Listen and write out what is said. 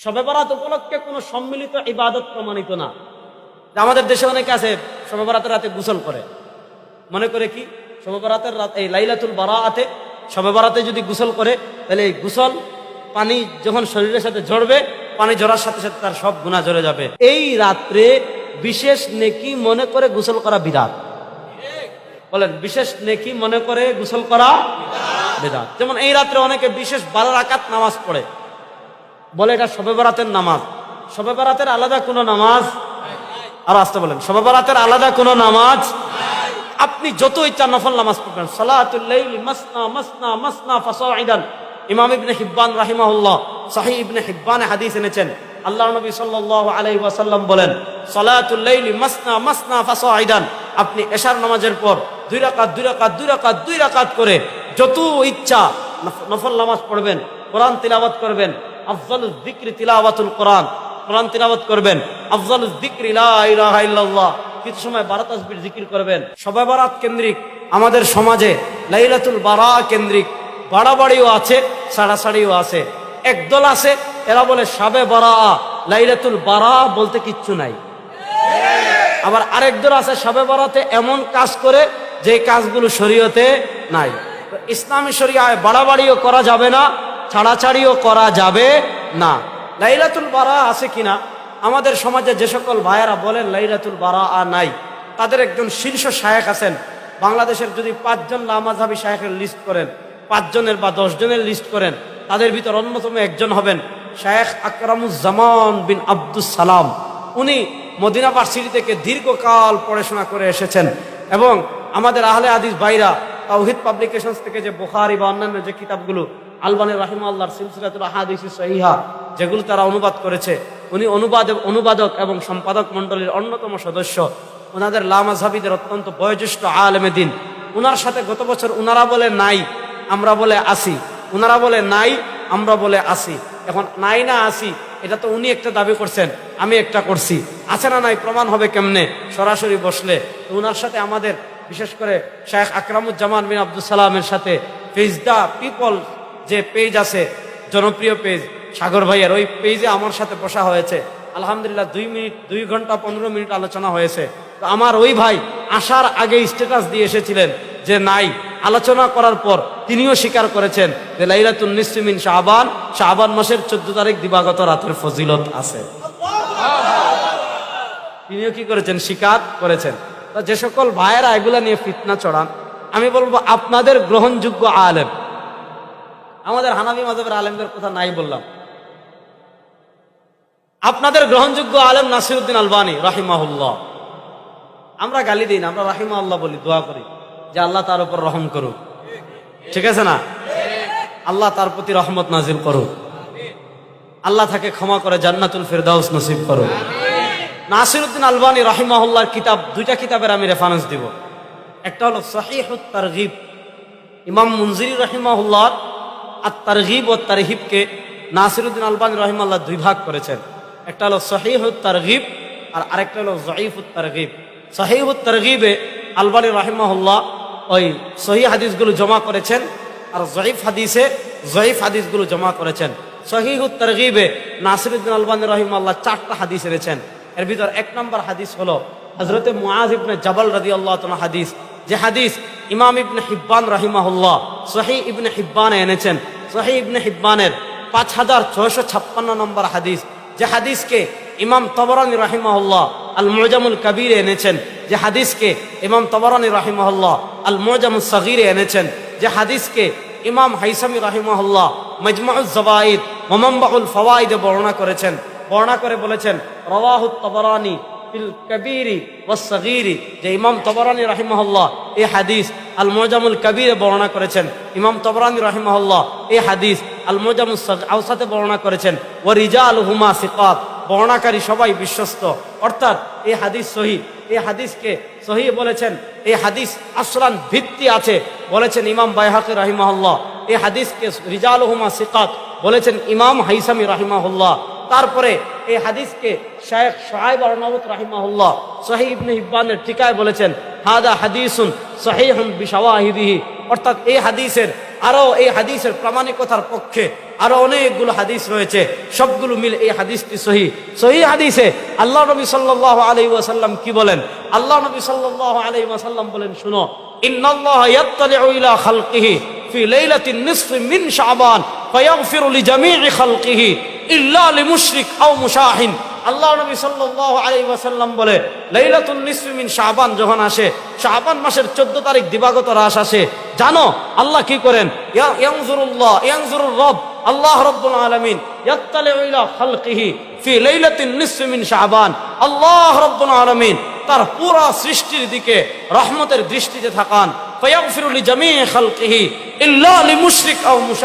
শবে বরাত উপলক্ষে কোনো সম্মিলিত ইবাদত প্রমাণিত না। আমাদের দেশে অনেকে আছে শবে বরাতের রাতে গোসল করে। মনে করে কি? শবে বরাতের রাত এই লাইলাতুল বারাতে শবে বরাতে যদি গোসল করে, তাহলে এই গোসল পানি যখন শরীরের সাথে ঝরবে, পানি ঝরার সাথে সাথে তার সব গুণা ঝরে যাবে। এই রাত্রে বিশেষ নেকি মনে করে গোসল করা বিরাট। বলেন, বিশেষ নেকি মনে করে গোসল করা বেদাত যেমন এই রাত্রে অনেকে বিশেষ বারো রাকাত নামাজ পড়ে। বলে এটা শবে বরাতের নামাজ। শবে বরাতের আলাদা কোনো নামাজ? আর আসতে বলেন শবে বরাতের আলাদা কোনো নামাজ? আপনি যত ইচ্ছা নফল নামাজ পড়বেন। সালাতুল্লাইল মাসনা মাসনা মাসনা ফাসাইদান। ইমাম ইবনে হিব্বান রাহিমাহুল্লাহ সহিহ ইবনে হিব্বানে হাদিস এনেছেন। আল্লাহ নবী সাল্লাল্লাহু আলাইহি ওয়াসাল্লাম বলেন সালাতুল্লাইল মাসনা মাসনা ফাসাইদান। আপনি এশার নামাজের পর দুই রাকাত দুই রাকাত দুই রাকাত দুই রাকাত করে যত ইচ্ছা নফ- নফল নামাজ পড়বেন, কোরআন তিলাওয়াত করবেন আফজাল যিকরি তিলাওয়াতুল কোরআন। কোরআন তিলাওয়াত করবেন। আফজাল যিকরি লা ইলাহা ইল্লাল্লাহ। কিছু সময় বারাত তাসবির জিকির করবেন। সবাই বারাত কেন্দ্রিক। আমাদের সমাজে লাইলাতুল বারা কেন্দ্রিক। বাড়াবাড়িও আছে সাড়াসাড়িও আছে। একদল আছে, এরা বলে সাবে বারা, লাইলাতুল বারা বলতে কিচ্ছু নাই। আবার আরেক দল আছে সবে বরাতে এমন কাজ করে যে কাজগুলো শরীয়তে নাই। ইসলামী শরিয়ায় বাড়াবাড়িও করা যাবে না ছাড়াছাড়িও করা যাবে না। লাইলাতুল বারা আছে কিনা? আমাদের সমাজে যে সকল ভাইয়েরা বলেন লাইলাতুল বারা আর নাই, তাদের একজন শীর্ষ শায়েক আছেন। বাংলাদেশের যদি পাঁচজন লামাজাবি শায়েকের লিস্ট করেন, পাঁচজনের বা দশজনের লিস্ট করেন, তাদের ভিতর অন্যতম একজন হবেন শায়েখ আকরামুজ্জামান বিন আব্দুস সালাম। উনি মদিনা ভার্সিটি থেকে দীর্ঘকাল পড়াশোনা করে এসেছেন এবং আমাদের আহলে আদিস বাইরা তাওহিদ পাবলিকেশনস থেকে যে বোখারি বা অন্যান্য যে কিতাবগুলো আলবানের রাহিমা আল্লাহর সিলসিলাতুল আহাদিস সহিহা, যেগুলো তারা অনুবাদ করেছে, উনি অনুবাদ অনুবাদক এবং সম্পাদক মণ্ডলীর অন্যতম সদস্য। ওনাদের লামাজাবিদের অত্যন্ত বয়োজ্যেষ্ঠ আলেমে দিন। উনার সাথে গত বছর উনারা বলে নাই, আমরা বলে আসি। উনারা বলে নাই, আমরা বলে আসি। এখন নাই না আসি, এটা তো উনি একটা দাবি করছেন, আমি একটা করছি। আছে না নাই, প্রমাণ হবে কেমনে? সরাসরি বসলে। তো উনার সাথে আমাদের, বিশেষ করে শেখ আকরামুজ্জামান বিন আব্দুল সালামের সাথে পেজ দা পিপল যে পেজ আছে, জনপ্রিয় পেজ সাগর ভাইয়ের, ওই পেজে আমার সাথে বসা হয়েছে। আলহামদুলিল্লাহ, দুই মিনিট, দুই ঘণ্টা পনেরো মিনিট আলোচনা হয়েছে। তো আমার ওই ভাই আসার আগে স্ট্যাটাস দিয়ে এসেছিলেন যে নাই। আলোচনা করার পর তিনিও স্বীকার করেছেন যে লাইলাতুল নিসমিন শাহবান শাহবান মাসের চোদ্দ তারিখ দিবাগত রাতের ফজিলত আছে। তিনিও কি করেছেন? স্বীকার করেছেন। যে সকল ভাইয়েরা এগুলা নিয়ে ফিতনা চড়ান, আমি বলব আপনাদের গ্রহণযোগ্য আলেম আমাদের হানাবি মাধবের আলেমদের কথা নাই বললাম। আপনাদের গ্রহণযোগ্য আলেম নাসিরুদ্দিন আলবানী, রাহিমাহুল্লাহ। আমরা গালি দিই না, আমরা রাহিমা আল্লাহ বলি, দোয়া করি যে আল্লাহ তার উপর রহম করুক। ঠিক আছে না? আল্লাহ তার প্রতি রহমত নাজিল করুক। আল্লাহ তাকে ক্ষমা করে জান্নাতুল ফেরদাউস নসিব করুক। নাসিরুদ্দিন আলবানী, রাহিমাহুল্লাহর কিতাব, দুইটা কিতাবের আমি রেফারেন্স দিব। একটা হলো সহিহুত তারগিব ইমাম মুনজিরি রহিমাহুল্লাহ আর তারগিব ও তারহিবকে নাসিরুদ্দিন আলবানী রহিমাল্লাহ দুই ভাগ করেছেন। একটা হলো সহিহুত তারগিব আর আরেকটা হলো জয়ীফুত তারগিব। সহিহুত তারগিবে আলবানী রহিমাহুল্লাহ ওই সহি হাদিসগুলো জমা করেছেন আর জয়ীফ হাদিসে জয়ীফ হাদিসগুলো জমা করেছেন। সহিহুত তারগিবে নাসিরুদ্দিন আলবানী রহিমাল্লাহ চারটা হাদিস এনেছেন। এর ভিতর এক নম্বর হাদিস হলো হজরতে মুআজ ইবনে জাবাল রাদি আল্লাহ হাদিস। যে হাদিস ইমাম ইবনে হিব্বান রাহিমাহুল্লাহ সহি ইবনে হিব্বানে এনেছেন। সহি ইবনে হিব্বানের পাঁচ হাজার ছয়শো ছাপ্পান্ন নম্বর হাদিস, যে হাদিসকে ইমাম তবরানি রাহিমাহুল্লাহ আল মোজামুল কবিরে এনেছেন। যে হাদিসকে ইমাম তবরানি রাহিমাহুল্লাহ আল মোজামুল সগিরে এনেছেন। যে হাদিসকে ইমাম হাইসামি রাহিমাহুল্লাহ মজমাউল জবাইদ মোমাম্বাউল ফওয়াইদে বর্ণনা করেছেন। বর্ণনা করে বলেছেন রওয়াহুত তবরানি ফিল কবিরি ওয়াসগীরি যে ইমাম তবরানি রাহিমাহুল্লাহ এই হাদিস আল মোজামুল কবিরে বর্ণনা করেছেন। ইমাম তবরানি রাহিমাহুল্লাহ এই হাদিস আল মোজামুল আউসাতে বর্ণনা করেছেন। ও রিজা আল হুমা সিকাত, বর্ণাকারী সবাই বিশ্বস্ত। অর্থাৎ এই হাদিস সহি, এই হাদিসকে সহি বলেছেন, এই হাদিস আসরান ভিত্তি আছে বলেছেন ইমাম বাইহাকি রাহিমাহুল্লাহ। এই হাদিসকে রিজাল হুমা সিকাত বলেছেন ইমাম হাইসামি রাহিমাহুল্লাহ। তারপরে এই হাদিসকে শেখ সাহেব আরনাবত রাহিমাহুল্লাহ সহি ইবনে ইব্বানের টিকায় বলেছেন, হাদা হাদিসুন সহিহন বিশাওয়াহিদিহি। অর্থাৎ এই হাদিসের, আরও এই হাদিসের প্রামাণিকতার পক্ষে আরও অনেকগুলো হাদিস রয়েছে। সবগুলো মিল এই হাদিসটি সহি। সহি হাদিসে আল্লাহ নবী সাল্লাহ আলি ওয়াসাল্লাম কি বলেন? আল্লাহ নবী সাল্লাহ আলি ওয়াসাল্লাম বলেন, শুনো ইন্নআল্লাহ ইয়াত্তালিউ ইলা খালকিহি ফি লাইলাতিন নিসফি মিন শাবান। فيغفر لجميع خلقه إلا لمشرك أو مشاحن আল্লাহ নবী সাল্লাল্লাহু আলাইহি ওয়াসাল্লাম বলে লাইলাতুন নিসফি মিন শাবান যখন আসে শাবান মাসের 14 তারিখ দিবাগত রাস আসে জানো আল্লাহ কি করেন ইয়া- ইয়ানজুরুল্লাহ ইয়ানজুরুর রব আল্লাহ রাব্বুল আলামিন ইয়াত্তালিউ ইলা খালকিহি ফি লাইলাতিন নিসফি মিন শাবান আল্লাহ রাব্বুল আলামিন তার পুরা সৃষ্টির দিকে রহমতের দৃষ্টিতে থাকান ফায়াগফিরু লিজামিই খালকিহি ইল্লা লিমুশরিক আও মুশা